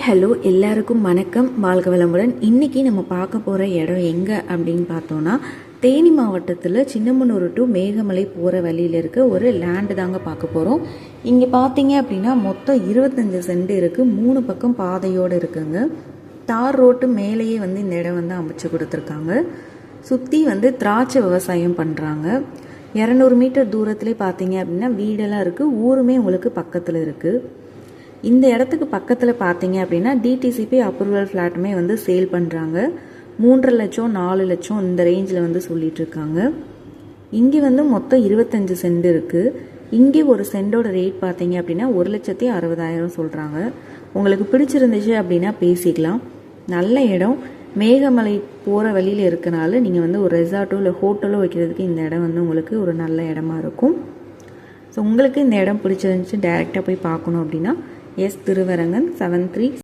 Hello எல்லாருக்கும் வணக்கம். வாழ்க வளமுடன். இன்னைக்கு நம்ம பார்க்க போகிற இடம் எங்கே அப்படின்னு பார்த்தோன்னா தேனி மாவட்டத்தில் சின்னமனூர் டு மேகமலை போகிற வழியில் இருக்க ஒரு லேண்டு தாங்க பார்க்க போகிறோம் இங்கே பார்த்தீங்க அப்படின்னா மொத்தம் இருபத்தஞ்சு சென்ட் இருக்குது மூணு பக்கம் பாதையோடு இருக்குங்க. தார் ரோட்டு மேலேயே வந்து இந்த இடம் வந்து அமைச்சு கொடுத்துருக்காங்க. சுற்றி வந்து திராட்சை விவசாயம் பண்ணுறாங்க இரநூறு மீட்டர் தூரத்துலேயே பார்த்தீங்க அப்படின்னா வீடெல்லாம் இருக்குது ஊருமே உங்களுக்கு பக்கத்தில் இருக்குது இந்த இடத்துக்கு பக்கத்தில் பார்த்தீங்க அப்படின்னா டிடிசிபி அப்ரூவல் ஃப்ளாட்டுமே வந்து சேல் பண்ணுறாங்க மூன்றரை லட்சம் நாலு லட்சம் இந்த ரேஞ்சில் வந்து சொல்லிட்டு இருக்காங்க. இங்கே வந்து மொத்தம் இருபத்தஞ்சு சென்ட் இருக்குது இங்கே ஒரு சென்டோட ரேட் பார்த்தீங்க அப்படின்னா ஒரு லட்சத்தி அறுபதாயிரம் சொல்கிறாங்க உங்களுக்கு பிடிச்சிருந்துச்சு அப்படின்னா பேசிக்கலாம். நல்ல இடம். மேகமலை போகிற வழியில் இருக்கனால நீங்கள் வந்து ஒரு ரெசார்ட்டோ இல்லை ஹோட்டலோ வைக்கிறதுக்கு இந்த இடம் வந்து உங்களுக்கு ஒரு நல்ல இடமா இருக்கும். ஸோ உங்களுக்கு இந்த இடம் பிடிச்சிருந்துச்சு டேரெக்டாக போய் பார்க்கணும் அப்படின்னா எஸ் திருவரங்கன் செவன் த்ரீ